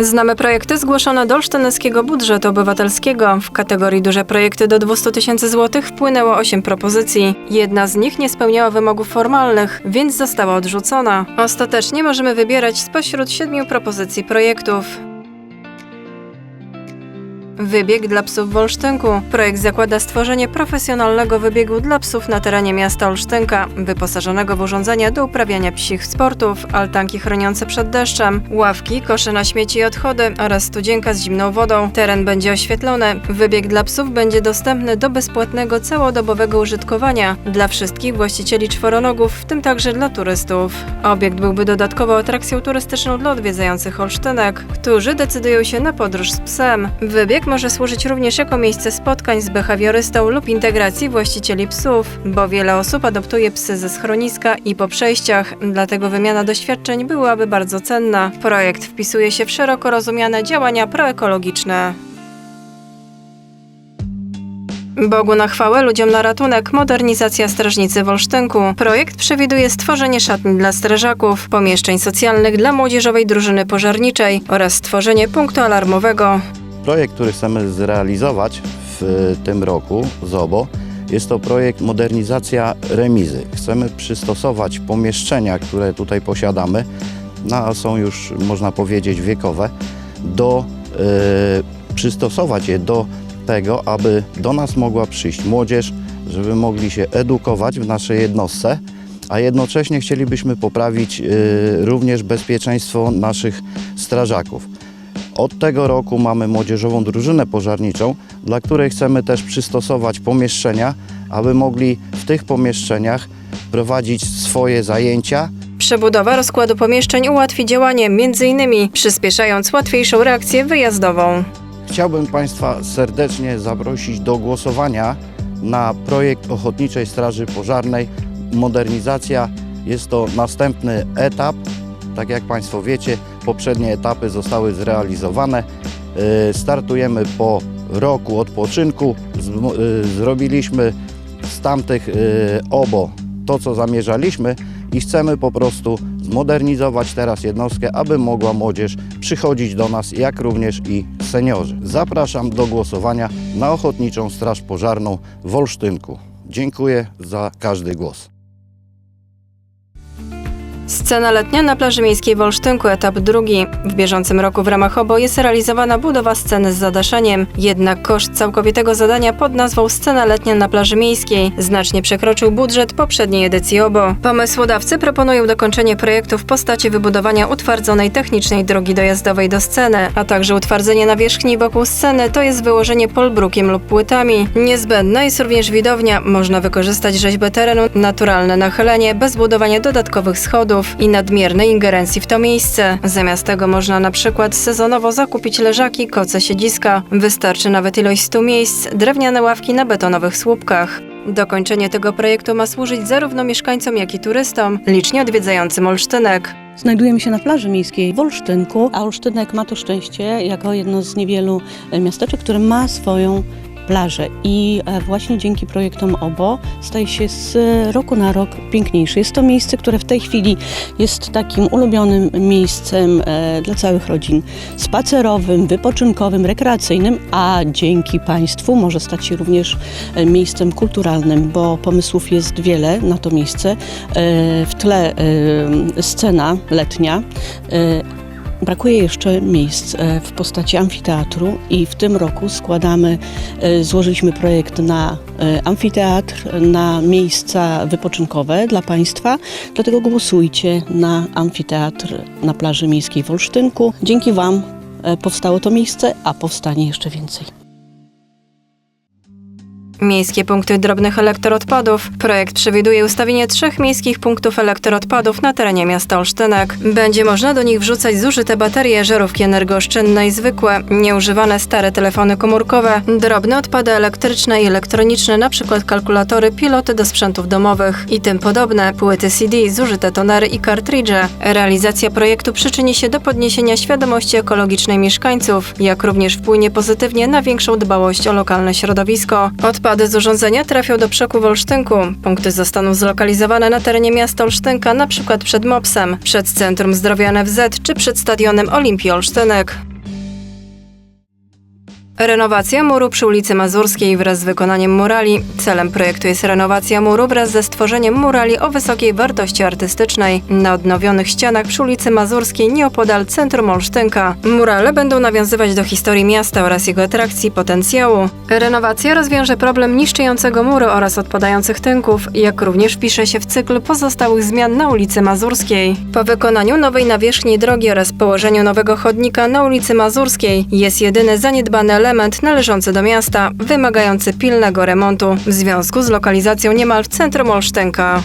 Znamy projekty zgłoszone do Olsztyneckiego Budżetu Obywatelskiego. W kategorii duże projekty do 200 tysięcy złotych wpłynęło 8 propozycji. Jedna z nich nie spełniała wymogów formalnych, więc została odrzucona. Ostatecznie możemy wybierać spośród siedmiu propozycji projektów. Wybieg dla psów w Olsztynku. Projekt zakłada stworzenie profesjonalnego wybiegu dla psów na terenie miasta Olsztynka, wyposażonego w urządzenia do uprawiania psich sportów, altanki chroniące przed deszczem, ławki, kosze na śmieci i odchody oraz studzienka z zimną wodą. Teren będzie oświetlony. Wybieg dla psów będzie dostępny do bezpłatnego całodobowego użytkowania dla wszystkich właścicieli czworonogów, w tym także dla turystów. Obiekt byłby dodatkowo atrakcją turystyczną dla odwiedzających Olsztynek, którzy decydują się na podróż z psem. Wybieg może służyć również jako miejsce spotkań z behawiorystą lub integracji właścicieli psów, bo wiele osób adoptuje psy ze schroniska i po przejściach, dlatego wymiana doświadczeń byłaby bardzo cenna. Projekt wpisuje się w szeroko rozumiane działania proekologiczne. Bogu na chwałę, ludziom na ratunek, modernizacja strażnicy w Olsztynku. Projekt przewiduje stworzenie szatni dla strażaków, pomieszczeń socjalnych dla młodzieżowej drużyny pożarniczej oraz stworzenie punktu alarmowego. Projekt, który chcemy zrealizować w tym roku z OBO, jest to projekt modernizacja remizy. Chcemy przystosować pomieszczenia, które tutaj posiadamy, no, są już można powiedzieć wiekowe, do, e, przystosować je do tego, aby do nas mogła przyjść młodzież, żeby mogli się edukować w naszej jednostce, a jednocześnie chcielibyśmy poprawić e, również bezpieczeństwo naszych strażaków. Od tego roku mamy młodzieżową drużynę pożarniczą, dla której chcemy też przystosować pomieszczenia, aby mogli w tych pomieszczeniach prowadzić swoje zajęcia. Przebudowa rozkładu pomieszczeń ułatwi działanie, m.in. przyspieszając łatwiejszą reakcję wyjazdową. Chciałbym Państwa serdecznie zaprosić do głosowania na projekt Ochotniczej Straży Pożarnej. Modernizacja jest to następny etap. Tak jak Państwo wiecie, poprzednie etapy zostały zrealizowane. Yy, Startujemy po roku odpoczynku. Yy, Zrobiliśmy z tamtych yy, obo to, co zamierzaliśmy i chcemy po prostu zmodernizować teraz jednostkę, aby mogła młodzież przychodzić do nas, jak również i seniorzy. Zapraszam do głosowania na Ochotniczą Straż Pożarną w Olsztynku. Dziękuję za każdy głos. Scena letnia na plaży miejskiej w Olsztynku, etap drugi. W bieżącym roku w ramach OBO jest realizowana budowa sceny z zadaszeniem. Jednak koszt całkowitego zadania pod nazwą Scena letnia na plaży miejskiej znacznie przekroczył budżet poprzedniej edycji OBO. Pomysłodawcy proponują dokończenie projektu w postaci wybudowania utwardzonej technicznej drogi dojazdowej do sceny, a także utwardzenie nawierzchni wokół sceny, to jest wyłożenie polbrukiem lub płytami. Niezbędna jest również widownia. Można wykorzystać rzeźbę terenu, naturalne nachylenie, bez budowania dodatkowych schodów i nadmiernej ingerencji w to miejsce. Zamiast tego można na przykład sezonowo zakupić leżaki, koce, siedziska. Wystarczy nawet ilość 100 miejsc, drewniane ławki na betonowych słupkach. Dokończenie tego projektu ma służyć zarówno mieszkańcom, jak i turystom, licznie odwiedzającym Olsztynek. Znajdujemy się na plaży miejskiej w Olsztynku, a Olsztynek ma to szczęście jako jedno z niewielu miasteczek, które ma swoją plażę i e, właśnie dzięki projektom OBO staje się z roku na rok piękniejszy. Jest to miejsce, które w tej chwili jest takim ulubionym miejscem e, dla całych rodzin spacerowym, wypoczynkowym, rekreacyjnym, a dzięki Państwu może stać się również e, miejscem kulturalnym, bo pomysłów jest wiele na to miejsce. W tle scena letnia. Brakuje jeszcze miejsc e, w postaci amfiteatru i w tym roku składamy, e, złożyliśmy projekt na e, amfiteatr, na miejsca wypoczynkowe dla Państwa. Dlatego głosujcie na amfiteatr na plaży miejskiej w Olsztynku. Dzięki Wam powstało to miejsce, a powstanie jeszcze więcej. Miejskie punkty drobnych elektroodpadów. Projekt przewiduje ustawienie trzech miejskich punktów elektroodpadów na terenie miasta Olsztynek. Będzie można do nich wrzucać zużyte baterie, żarówki energooszczędne i zwykłe, nieużywane stare telefony komórkowe, drobne odpady elektryczne i elektroniczne, np. kalkulatory, piloty do sprzętów domowych i tym podobne, płyty CD, zużyte tonery i kartridże. Realizacja projektu przyczyni się do podniesienia świadomości ekologicznej mieszkańców, jak również wpłynie pozytywnie na większą dbałość o lokalne środowisko. Odpady Odpady z urządzenia trafią do przoku w Olsztynku. Punkty zostaną zlokalizowane na terenie miasta Olsztynka, przykład przed MOPS-em, przed Centrum Zdrowia NFZ czy przed Stadionem Olimpii Olsztynek. Renowacja muru przy ulicy Mazurskiej wraz z wykonaniem murali. Celem projektu jest renowacja muru wraz ze stworzeniem murali o wysokiej wartości artystycznej na odnowionych ścianach przy ulicy Mazurskiej nieopodal centrum Olsztynka. Murale będą nawiązywać do historii miasta oraz jego atrakcji potencjału. Renowacja rozwiąże problem niszczącego muru oraz odpadających tynków, jak również wpisze się w cykl pozostałych zmian na ulicy Mazurskiej. Po wykonaniu nowej nawierzchni drogi oraz położeniu nowego chodnika na ulicy Mazurskiej jest jedyny zaniedbany element należący do miasta, wymagający pilnego remontu w związku z lokalizacją niemal w centrum Olsztynka.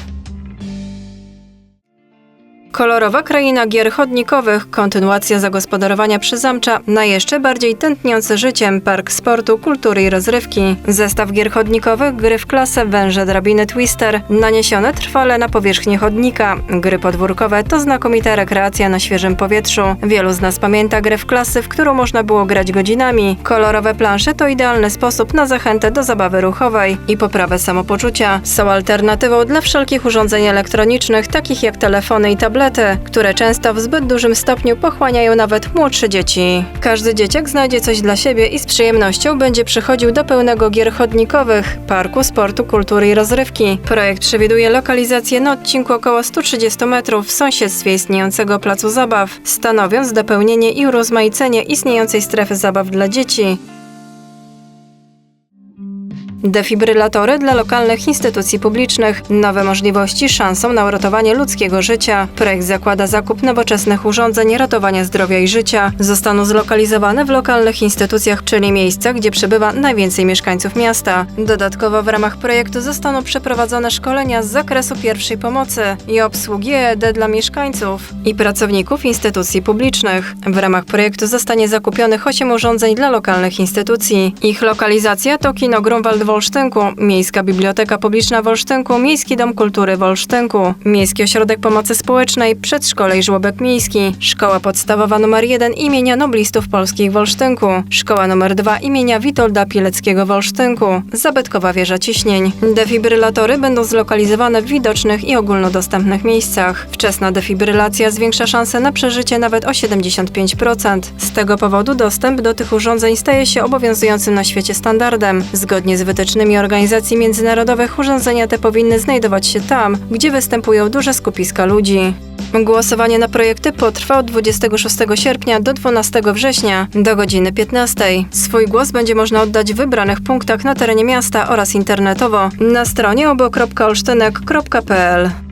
Kolorowa kraina gier chodnikowych, kontynuacja zagospodarowania przyzamcza na jeszcze bardziej tętniący życiem park sportu, kultury i rozrywki. Zestaw gier chodnikowych, gry w klasę, węże, drabiny, twister, naniesione trwale na powierzchnię chodnika. Gry podwórkowe to znakomita rekreacja na świeżym powietrzu. Wielu z nas pamięta grę w klasy, w którą można było grać godzinami. Kolorowe plansze to idealny sposób na zachętę do zabawy ruchowej i poprawę samopoczucia. Są alternatywą dla wszelkich urządzeń elektronicznych, takich jak telefony i tablety, które często w zbyt dużym stopniu pochłaniają nawet młodsze dzieci. Każdy dzieciak znajdzie coś dla siebie i z przyjemnością będzie przychodził do pełnego gier chodnikowych, parku sportu, kultury i rozrywki. Projekt przewiduje lokalizację na odcinku około 130 metrów w sąsiedztwie istniejącego placu zabaw, stanowiąc dopełnienie i urozmaicenie istniejącej strefy zabaw dla dzieci. Defibrylatory dla lokalnych instytucji publicznych. Nowe możliwości szansą na uratowanie ludzkiego życia. Projekt zakłada zakup nowoczesnych urządzeń ratowania zdrowia i życia. Zostaną zlokalizowane w lokalnych instytucjach, czyli miejscach, gdzie przebywa najwięcej mieszkańców miasta. Dodatkowo w ramach projektu zostaną przeprowadzone szkolenia z zakresu pierwszej pomocy i obsługi EED dla mieszkańców i pracowników instytucji publicznych. W ramach projektu zostanie zakupionych 8 urządzeń dla lokalnych instytucji. Ich lokalizacja to Kino Grunwald Olsztynku, Miejska Biblioteka Publiczna w Olsztynku, Miejski Dom Kultury w Olsztynku, Miejski Ośrodek Pomocy Społecznej, Przedszkole i Żłobek Miejski, Szkoła Podstawowa nr 1 imienia Noblistów Polskich w Olsztynku, Szkoła nr 2 imienia Witolda Pileckiego w Olsztynku, Zabytkowa Wieża Ciśnień. Defibrylatory będą zlokalizowane w widocznych i ogólnodostępnych miejscach. Wczesna defibrylacja zwiększa szanse na przeżycie nawet o 75%. Z tego powodu dostęp do tych urządzeń staje się obowiązującym na świecie standardem. Zgodnie z wytycznymi organizacji międzynarodowych urządzenia te powinny znajdować się tam, gdzie występują duże skupiska ludzi. Głosowanie na projekty potrwa od 26 sierpnia do 12 września do godziny 15. Swój głos będzie można oddać w wybranych punktach na terenie miasta oraz internetowo na stronie obok.olsztynek.pl.